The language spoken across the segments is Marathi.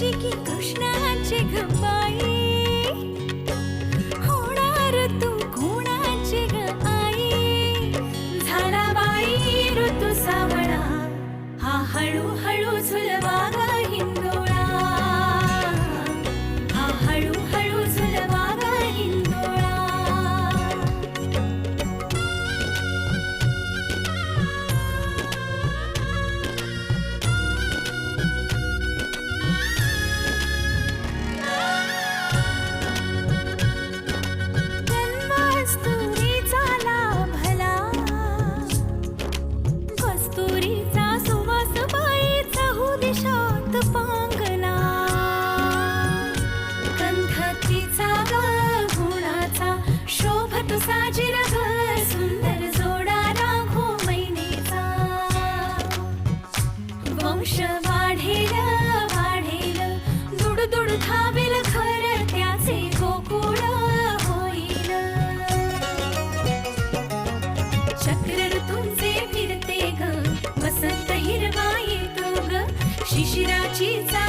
की कृष्णाची गबाई होणार तू कोणाची गबाई झाला बाई ऋतू सावळा हा हळूहळू झुलवा. शिराची चा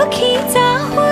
不期找回。